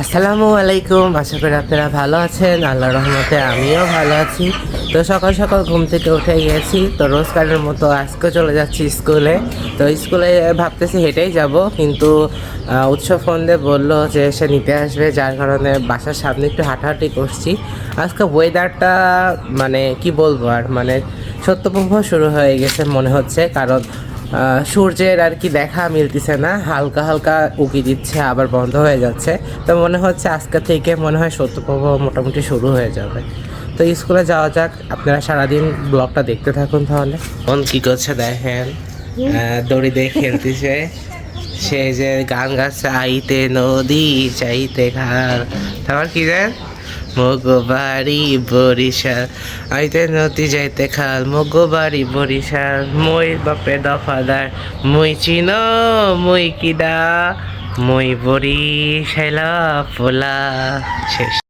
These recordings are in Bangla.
আসসালামু আলাইকুম আশা করি আপনারা ভালো আছেন আল্লাহ রহমতে আমিও ভালো আছি। তো সকাল সকাল ঘুম থেকে উঠে গিয়েছি তো রোজকারের মতো আজকে চলে যাচ্ছি স্কুলে। তো স্কুলে ভাবতেছি হেঁটেই যাব কিন্তু আহ, উৎসব ফোন দিয়ে বলল যে সে নিতে আসবে যার কারণে বাসার সামনে একটু হাঁটাহাঁটি করছি। আজকে ওয়েদারটা মানে কি বলব আর মানে সত্যপ্রভ শুরু হয়ে গেছে মনে হচ্ছে কারণ সূর্যের আর কি দেখা মিলতেছে না। হালকা হালকা উকি দিচ্ছে আবার বন্ধ হয়ে যাচ্ছে। তো মনে হচ্ছে আজকে থেকে মনে হয় সত্যপ্রবাহ মোটামুটি শুরু হয়ে যাবে। তো স্কুলে যাওয়া যাক আপনারা সারাদিন ব্লগটা দেখতে থাকুন তাহলে। কোন কি করছে দেখেন? দড়ি দিয়ে খেলতেছে। সে যে গান গাচ্ছে আইতে নদী চাইতে ঘাল তারপর কি দেন মগো বাড়ি বরিশাল আইতে নদী যাইতে খাল, মগবাড়ি বরিশাল মই বাপে দফাদার মই চিন, মই কিদা মই বরিশালা পোলা। শেষ।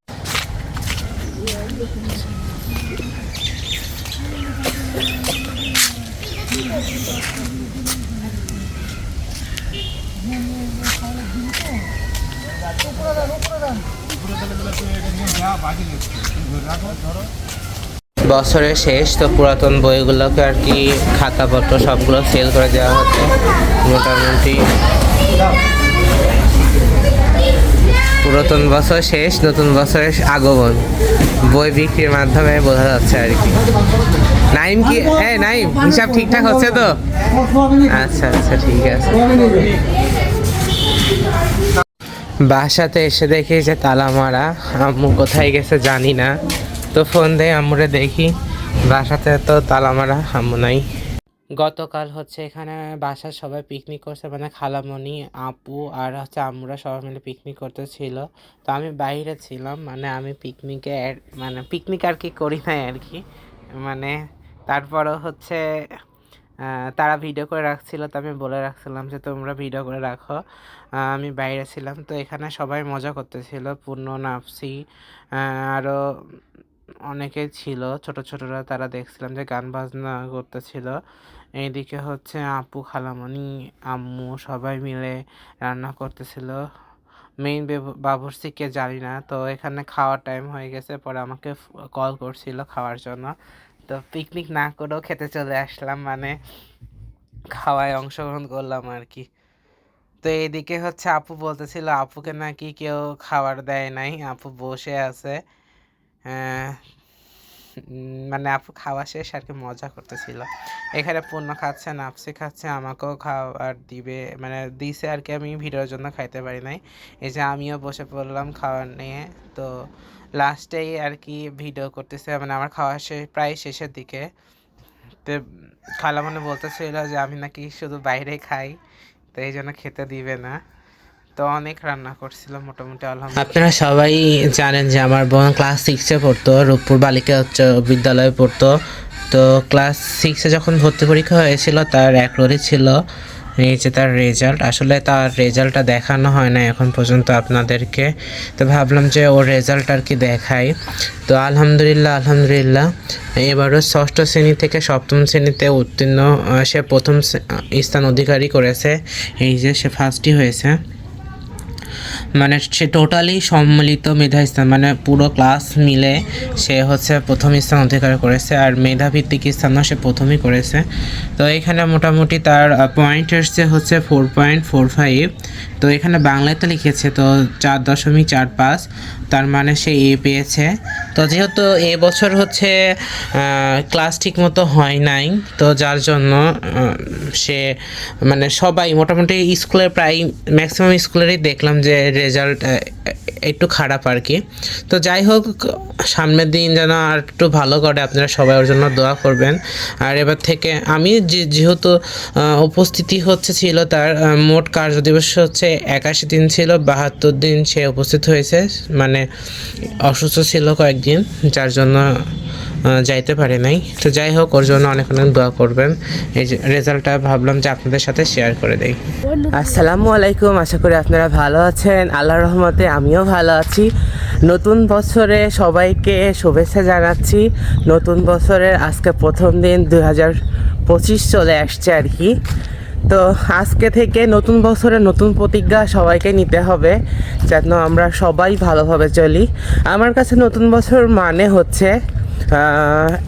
বছরের শেষ, তো পুরাতন বইগুলোকে আর কি খাতাপত্র সবগুলো সেল করে দেওয়া হচ্ছে, মোটামুটি। পুরাতন বছর শেষ, নতুন বছরের আগমন। বই বিক্রির মাধ্যমে বোঝা যাচ্ছে আর কি। নাইম কি? হ্যাঁ নাইম, হিসাব ঠিকঠাক হচ্ছে তো? আচ্ছা আচ্ছা ঠিক আছে। বাসাতে এসে দেখি যে তালা মারা। আম্মু কোথায় গেছে জানি না। তো ফোন দিয়ে আম্মুরে দেখি। বাসাতে তো তালা মারা, আম্মু নাই। গতকাল হচ্ছে এখানে বাসার সবাই পিকনিক করছে মানে খালামণি, আপু আর হচ্ছে আমরা সবাই মিলে পিকনিক করতেছিল। তো আমি বাইরে ছিলাম মানে আমি পিকনিকে মানে পিকনিক আর কি করি নাই আর কি। মানে তারপরও হচ্ছে তারা ভিডিও করে রাখছিল, তো আমি বলে রাখছিলাম যে, তোমরা ভিডিও করে রাখো। আমি বাইরে ছিলাম, তো এখানে সবাই মজা করতেছিল। পূর্ণ, নাফসি আরও অনেকে ছিল, ছোট ছোটরা, তারা দেখছিলাম যে, গান বাজনা করতেছিল। এইদিকে হচ্ছে আপু, খালামণি, আম্মু সবাই মিলে রান্না করতেছিল। মেইন বাবুর্চিকে জানি না, তো এখানে খাওয়ার টাইম হয়ে গেছে, পরে আমাকে কল করছিল খাওয়ার জন্য। তো পিকনিক না করেও খেতে চলে আসলাম মানে খাওয়ায় অংশগ্রহণ করলাম আর কি। তো এদিকে হচ্ছে আপু বলতেছিল আপুকে নাকি কেউ খাবার দেয় নাই আপু বসে আছে। উম, মানে আপু খাওয়া শেষ আর কি মজা করতেছিল। এখানে পূর্ণ খাচ্ছে নাপসি খাচ্ছে, আমাকেও খাবার দিবে মানে দিছে আর কি আমি, ভিডিওর জন্য খাইতে পারি নাই। এই যে আমিও বসে পড়লাম খাবার নিয়ে, তো লাস্টেই আর কি ভিডিও করতেছে মানে আমার খাওয়া শেষ প্রায় শেষের দিকে। তো খালা মানে বলতেছিল যে আমি নাকি শুধু বাইরে খাই, তো এই জন্য খেতে দিবে না। তো অনেক রান্না করছিল মোটামুটি, আলহামদুলিল্লাহ। আপনারা সবাই জানেন যে আমার বোন ক্লাস সিক্সে পড়তো, রূপপুর বালিকা উচ্চ বিদ্যালয়ে পড়তো। তো ক্লাস সিক্সে যখন ভর্তি পরীক্ষা হয়েছিল, তার এক রোলই ছিল যে তার রেজাল্ট আসলে তার রেজাল্টটা দেখানো হয় না এখন পর্যন্ত আপনাদেরকে। তো ভাবলাম যে ওর রেজাল্ট আর কি দেখাই। তো আলহামদুলিল্লাহ আলহামদুলিল্লাহ। এবারও ষষ্ঠ শ্রেণি থেকে সপ্তম শ্রেণীতে উত্তীর্ণ সে প্রথম স্থান অধিকারী করেছে। এই যে সে ফার্স্টই হয়েছে। মানে সে টোটালি সম্মিলিত মেধা স্থান মানে পুরো ক্লাস মিলে সে হচ্ছে প্রথম স্থান অধিকার করেছে আর মেধাভিত্তিক স্থানও সে প্রথমই করেছে। তো এখানে মোটামুটি তার পয়েন্ট এসছে হচ্ছে ফোর পয়েন্ট ফোর ফাইভ তো এখানে বাংলাতে লিখেছে তো চার দশমিক চার পাঁচ। তার মানে সে এ পেয়েছে। তো যেহেতু এবছর হচ্ছে ক্লাস ঠিক মতো হয় নাই, তো যার জন্য সে মানে সবাই মোটামুটি স্কুলে প্রায় ম্যাক্সিমাম স্কুলেরই দেখলাম যে রেজাল্ট একটু খারাপ আর কি। তো যাই হোক, সামনের দিন যেন আর একটু ভালো করে আপনারা সবাই ওর জন্য দোয়া করবেন। আর এবার থেকে আমি যে যেহেতু উপস্থিতি হচ্ছে ছিল তার মোট কার্য দিবস হচ্ছে একাশি দিন ছিল, বাহাত্তর দিন সে উপস্থিত হয়েছে মানে অসুস্থ ছিল কয়েকদিন, যার জন্য যাইতে পারে নাই। তো যাই হোক, ওর জন্য অনেক অনেক দোয়া করবেন। এই রেজাল্টটা ভাবলাম যে আপনাদের সাথে শেয়ার করে দেই। আসসালামু আলাইকুম, আশা করি আপনারা ভালো আছেন। আল্লাহর রহমতে আমিও ভালো আছি। নতুন বছরে সবাইকে শুভেচ্ছা জানাচ্ছি। নতুন বছরের আজকে প্রথম দিন দুই হাজার পঁচিশ চলে আসছে আর কি। তো আজকে থেকে নতুন বছরে নতুন প্রতিজ্ঞা সবাইকে নিতে হবে, যেন আমরা সবাই ভালোভাবে চলি। আমার কাছে নতুন বছর মানে হচ্ছে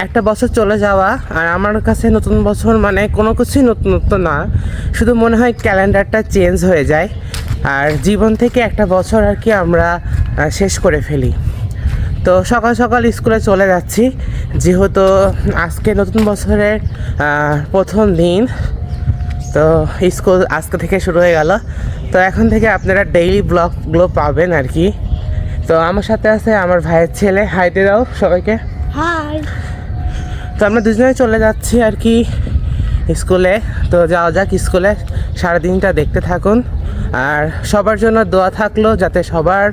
একটা বছর চলে যাওয়া আর আমার কাছে নতুন বছর মানে কোনো কিছুই নতুনত্ব না। শুধু মনে হয় ক্যালেন্ডারটা চেঞ্জ হয়ে যায় আর জীবন থেকে একটা বছর আর কি আমরা শেষ করে ফেলি। তো সকাল সকাল স্কুলে চলে যাচ্ছি। যেহেতু আজকে নতুন বছরের প্রথম দিন, তো স্কুল আজকে থেকে শুরু হয়ে গেল। তো এখন থেকে আপনারা ডেইলি ব্লগগুলো পাবেন আর কি। তো আমার সাথে আছে আমার ভাইয়ের ছেলে। হাইতে দাও সবাইকে। হাই তো আমরা দুজনে চলে যাচ্ছি আর কি স্কুলে। তো যাওয়া যাক স্কুলে, সারাদিনটা দেখতে থাকুন। আর সবার জন্য দোয়া থাকল যাতে সবার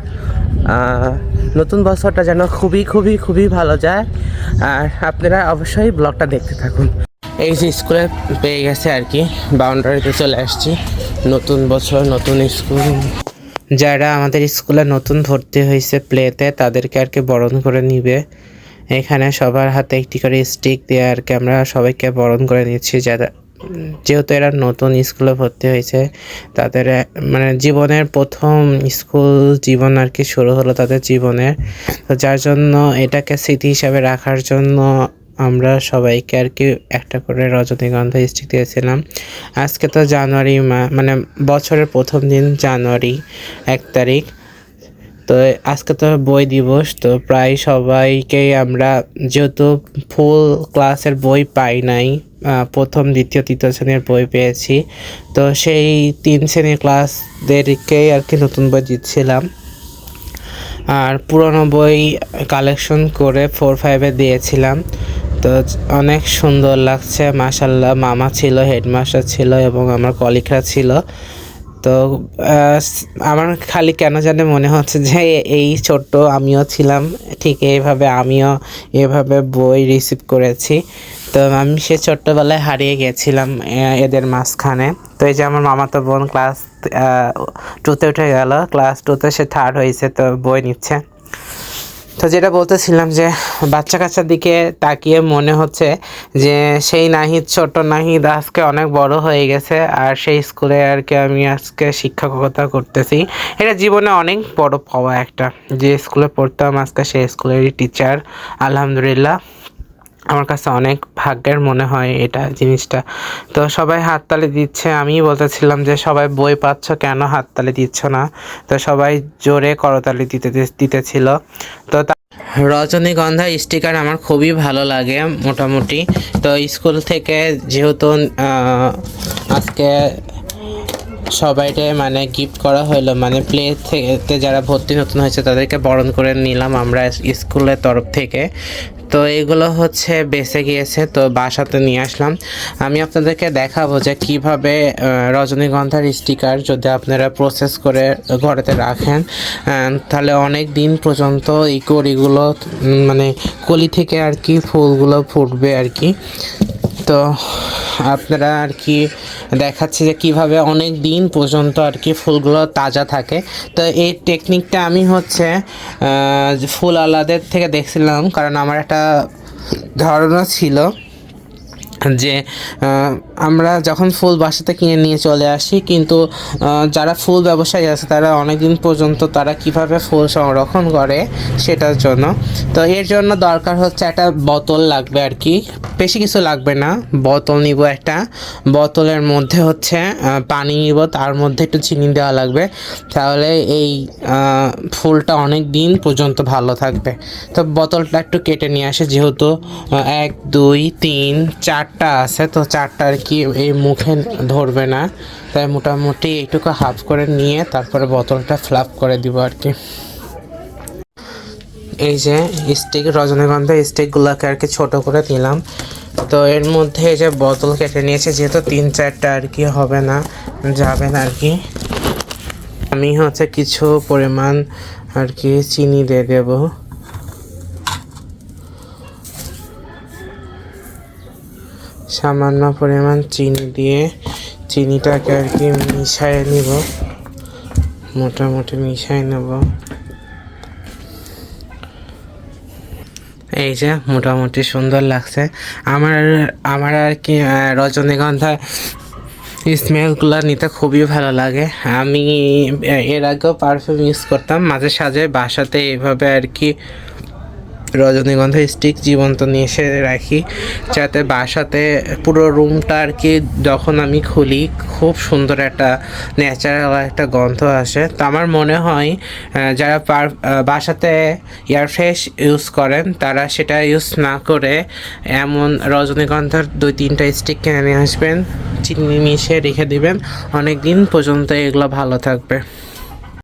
নতুন বছরটা যেন খুবই খুবই খুবই ভালো যায়। আর আপনারা অবশ্যই ব্লগটা দেখতে থাকুন। এই যে স্কুলে পেয়ে গেছে আর কি, বাউন্ডারিতে চলে আসছি। নতুন বছর, নতুন স্কুল। যারা আমাদের স্কুলে নতুন ভর্তি হয়েছে প্লেতে, তাদেরকে আর কি বরণ করে নিবে। এখানে সবার হাতে একটি করে স্টিক দিয়ে আর কি আমরা সবাইকে বরণ করে নিচ্ছি যারা যেহেতু এরা নতুন স্কুলে ভর্তি হয়েছে, তাদের মানে জীবনের প্রথম স্কুল জীবন আর কি শুরু হলো তাদের জীবনের তো যার জন্য এটাকে স্মৃতি হিসাবে রাখার জন্য আমরা সবাইকে আর কি একটা করে রজনীগন্ধা স্টিক দিয়েছিলাম। আজকে তো জানুয়ারি মা মানে বছরের প্রথম দিন জানুয়ারি এক তারিখ। তো আজকে তো বই দিবস, তো প্রায় সবাইকেই আমরা যেহেতু ফুল ক্লাসের বই পাই নাই প্রথম, দ্বিতীয়, তৃতীয় শ্রেণির বই পেয়েছি, তো সেই তিন শ্রেণির ক্লাসদেরকেই আর কি নতুন বই দিচ্ছিলাম। আর পুরনো বই কালেকশন করে ফোর ফাইভে দিয়েছিলাম। তো অনেক সুন্দর লাগছে মাসাল্লাহ মামা ছিল হেডমাস্টার ছিল এবং আমার কলিগরা ছিল। তো আমার খালি কেন জানে মনে হচ্ছে যে এই ছোট্ট আমিও ছিলাম, ঠিক এইভাবে আমিও এভাবে বই রিসিভ করেছি। তো আমি সে ছোট্টবেলায় হারিয়ে গেছিলাম এদের মাঝখানে। তো এই যে আমার মামাতো বোন ক্লাস টুতে উঠে গেল ক্লাস টুতে সে থার্ড হয়েছে, তো বই নিচ্ছে। তো যেটা বলতেছিলাম যে বাচ্চা কাচ্চার দিকে তাকিয়ে মনে হচ্ছে যে সেই নাহিদ ছোট নাহিদ আজকে অনেক বড় হয়ে গেছে আর সেই স্কুলে আর কি আমি আজকে শিক্ষকতা করতেছি। এটা জীবনে অনেক বড় পাওয়া একটা। যে স্কুলে পড়তাম আজকে সেই স্কুলেরই টিচার আলহামদুলিল্লাহ। আমার কাছে অনেক ভাগ্যের মনে হয় এটা জিনিসটা। তো সবাই হাততালি দিচ্ছে। আমি বলতেছিলাম যে, সবাই বই পাচ্ছ কেন হাততালি দিচ্ছ না? তো সবাই জোরে করতালি দিতে, দিতেছিল। তো রজনীগন্ধা স্টিকার আমার খুবই ভালো লাগে মোটামুটি। তো স্কুল থেকে যেহেতু আজকে সবাইকে মানে গিফট করা হলো মানে প্লে থেকে যারা ভর্তি নতুন হয়েছে, তাদেরকে বরণ করে নিলাম আমরা স্কুলের তরফ থেকে। তো এগুলো হচ্ছে বেঁচে গিয়েছে, তো বাসাতে নিয়ে আসলাম। আমি আপনাদেরকে দেখাবো যে কীভাবে রজনীগন্ধার স্টিকার যদি আপনারা প্রসেস করে ঘরেতে রাখেন তাহলে অনেক দিন পর্যন্ত এই কড়িগুলো মানে কলি থেকে আর কি ফুলগুলো ফুটবে আর কি। তো আপনারা আর কি দেখাচ্ছে যে কীভাবে অনেক দিন পর্যন্ত আর কি ফুলগুলো তাজা থাকে। তো এই টেকনিকটা আমি হচ্ছে ফুল আলাদের থেকে দেখছিলাম, কারণ আমার একটা ধারণা ছিল যে আমরা যখন ফুল বাসাতে কিনে নিয়ে চলে আসি, কিন্তু যারা ফুল ব্যবসায়ী আছে, তারা অনেক দিন পর্যন্ত তারা কীভাবে ফুল সংরক্ষণ করে সেটার জন্য। তো এর জন্য দরকার হচ্ছে একটা বোতল লাগবে আর কি। বেশি কিছু লাগবে না, বোতল নিব একটা। বোতলের মধ্যে হচ্ছে পানি নিব, তার মধ্যে একটু চিনি দেওয়া লাগবে। তাহলে এই ফুলটা অনেক দিন পর্যন্ত ভালো থাকবে। তো বোতলটা একটু কেটে নিয়ে আসে, যেহেতু এক, দুই, তিন, চারটা আছে, তো চারটা আর কি, এই মুখে ধরবে না। তাই মোটামুটি এইটুকু হাফ করে নিয়ে তারপরে বোতলটা ফ্লাপ করে দিব আর কি। এই যে স্টিক রজনীগন্ধা স্টিকগুলোকে আর কি ছোটো করে দিলাম। তো এর মধ্যে এই যে বোতল কেটে নিয়েছে, যেহেতু তিন চারটা আর কি হবে না, যাবে না আর কি। আমি হচ্ছে কিছু পরিমাণ আর কি চিনি দিয়ে দেব। সামান্য পরিমাণ চিনি দিয়ে চিনিটাকে আর কি মিশিয়ে নিব। মোটামুটি মিশিয়ে নেব। এই যে মোটামুটি সুন্দর লাগছে। আমার আমার আর কি রজনীগন্ধা স্মেলগুলো নিতে খুবই ভালো লাগে। আমি, এর আগেও পারফিউম ইউজ করতাম, মাঝে সাঝে বাসাতে এইভাবে আর কি রজনীগন্ধা স্টিক জীবন্ত নিয়ে এসে রাখি, যাতে বাসাতে পুরো রুমটা আর কি যখন আমি খুলি খুব সুন্দর একটা ন্যাচারাল একটা গন্ধ আসে। তো আমার মনে হয় যারা পার বাসাতে এয়ার ফ্রেশ ইউজ করেন, তারা সেটা ইউজ না করে এমন রজনীগন্ধার দুই তিনটা স্টিক কিনে নিয়ে আসবেন, চিনি মিশিয়ে রেখে দিবেন। অনেক দিন পর্যন্ত এগুলো ভালো থাকবে।